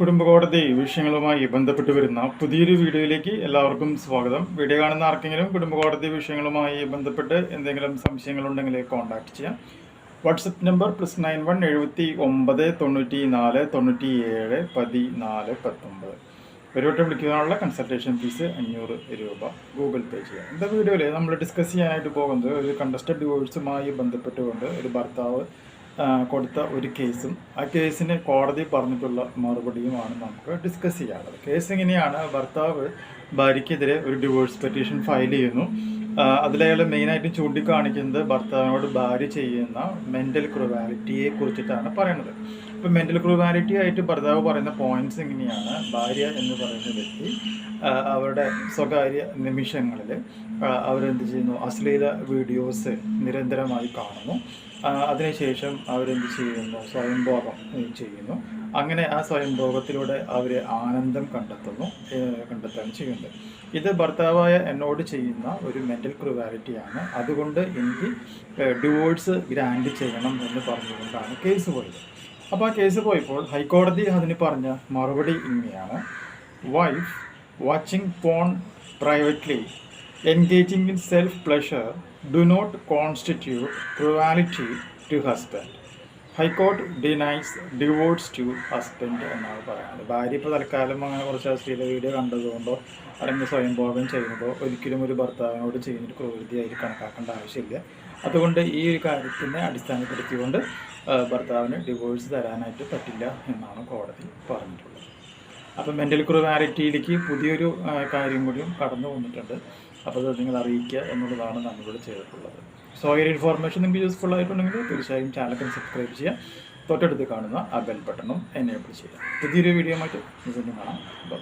കുടുംബകോടതി വിഷയങ്ങളുമായി ബന്ധപ്പെട്ട് വരുന്ന പുതിയൊരു വീഡിയോയിലേക്ക് എല്ലാവർക്കും സ്വാഗതം. വീഡിയോ കാണുന്ന ആർക്കെങ്കിലും കുടുംബകോടതി വിഷയങ്ങളുമായി ബന്ധപ്പെട്ട് എന്തെങ്കിലും സംശയങ്ങളുണ്ടെങ്കിൽ കോൺടാക്ട് ചെയ്യാം. WhatsApp number plus nine one എഴുപത്തി ഒമ്പത് തൊണ്ണൂറ്റി നാല് തൊണ്ണൂറ്റി ഏഴ് പതിനാല് പത്തൊമ്പത്. ഒരുവട്ടം വിളിക്കുന്നതിനുള്ള കൺസൾട്ടേഷൻ ഫീസ് അഞ്ഞൂറ് രൂപ ഗൂഗിൾ പേ ചെയ്യുക ഇന്നത്തെ വീഡിയോയിൽ നമ്മൾ ഡിസ്കസ് ചെയ്യാനായിട്ട് പോകുന്നത് ഒരു കണ്ടസ്റ്റഡ് ഡിവോഴ്സുമായി ബന്ധപ്പെട്ടുകൊണ്ട് ഒരു ഭർത്താവ് കൊടുത്ത ഒരു കേസും ആ കേസിന് കോടതി പറഞ്ഞിട്ടുള്ള മറുപടിയുമാണ് നമുക്ക് ഡിസ്കസ് ചെയ്യാനുള്ളത്. കേസ് ഇങ്ങനെയാണ് ഭർത്താവ് ഭാര്യയ്ക്കെതിരെ ഒരു ഡിവോഴ്സ് പെറ്റീഷൻ ഫയൽ ചെയ്യുന്നു. അതിലയാൾ മെയിനായിട്ട് ചൂണ്ടിക്കാണിക്കുന്നത് ഭർത്താവിനോട് ഭാര്യ ചെയ്യുന്ന മെന്റൽ ക്രുവാലിറ്റിയെ കുറിച്ചിട്ടാണ് പറയുന്നത്. ഇപ്പം മെന്റൽ ക്രുവാലിറ്റി ആയിട്ട് ഭർത്താവ് പറയുന്ന പോയിന്റ്സ് എങ്ങനെയാണ് ഭാര്യ എന്ന് പറയുന്ന വ്യക്തി അവരുടെ സ്വകാര്യ നിമിഷങ്ങളിൽ അവരെന്ത് ചെയ്യുന്നു? അശ്ലീല വീഡിയോസ് നിരന്തരമായി കാണുന്നു. അതിനുശേഷം അവരെന്ത് ചെയ്യുന്നു? സ്വയംഭോഗം ചെയ്യുന്നു. അങ്ങനെ ആ സ്വയംഭോഗത്തിലൂടെ അവർ ആനന്ദം കണ്ടെത്തുന്നു കണ്ടെത്താൻ ചെയ്യുന്നുണ്ട്. ഇത് ഭർത്താവായ എന്നോട് ചെയ്യുന്ന ഒരു മെന്റൽ ക്രുവാലിറ്റിയാണ്. അതുകൊണ്ട് എനിക്ക് ഡിവോഴ്സ് ഗ്രാൻഡ് ചെയ്യണം എന്ന് പറഞ്ഞുകൊണ്ടാണ് കേസ് പോയത്. അപ്പോൾ ആ കേസ് പോയപ്പോൾ ഹൈക്കോടതി അതിന് പറഞ്ഞ മറുപടി ഇങ്ങനെയാണ്. Wife watching porn privately engaging in self pleasure do not constitute cruelty to husband. High court denies divorce to husband എന്നാണ് പറയുന്നത്. ഭാര്യ ഇപ്പോൾ തൽക്കാലം അങ്ങനെ കുറച്ച് അശ്ലീല വീഡിയോ കണ്ടതുകൊണ്ടോ അല്ലെങ്കിൽ സ്വയംഭോഗം ചെയ്യുന്നതോ ഒരിക്കലും ഒരു ഭർത്താവിനോട് ചെയ്യുന്നൊരു ക്രൂരതയായി കണക്കാക്കേണ്ട ആവശ്യമില്ല. അതുകൊണ്ട് ഈ ഒരു കാര്യത്തിനെ അടിസ്ഥാനപ്പെടുത്തിക്കൊണ്ട് ഭർത്താവിന് ഡിവോഴ്സ് തരാനായിട്ട് പറ്റില്ല എന്നാണ് കോടതി പറഞ്ഞിട്ടുള്ളത്. അപ്പം മെന്റൽ ക്രൂവാലിറ്റിയിലേക്ക് പുതിയൊരു കാര്യം കൂടിയും കടന്നു വന്നിട്ടുണ്ട്. അപ്പോൾ അത് നിങ്ങൾ അറിയിക്കുക എന്നുള്ളതാണ് നമ്മളിവിടെ ചെയ്തിട്ടുള്ളത്. സോ ഈ ഇൻഫോർമേഷൻ നിങ്ങൾക്ക് യൂസ്ഫുൾ ആയിട്ടുണ്ടെങ്കിൽ തീർച്ചയായും ചാനലൊക്കെ സബ്സ്ക്രൈബ് ചെയ്യുക. തൊട്ടടുത്ത് കാണുന്ന ആ ബെൽ ബട്ടണും എനേബിൾ ചെയ്യുക. പുതിയൊരു വീഡിയോ ആയിട്ട് കാണാം. ബൈ